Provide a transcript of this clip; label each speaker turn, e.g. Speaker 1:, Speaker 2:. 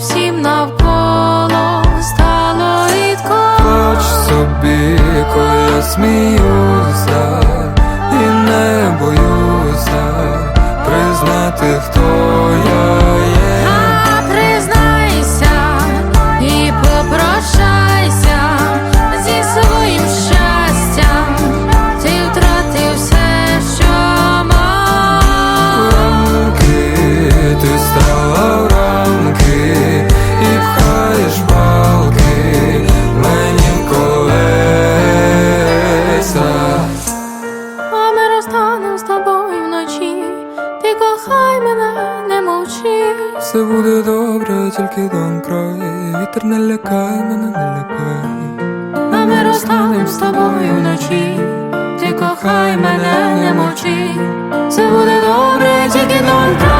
Speaker 1: всім навколо стало рідко.
Speaker 2: Хоч собі, коли сміюся, і не боюся признати, хто
Speaker 1: Все
Speaker 2: буде добре, тільки дом край. Вітер не лякай мене, не лякай.
Speaker 1: А ми розстанем з тобою вночі. Ти кохай мене, не мовчи. Все буде добре, тільки дан край.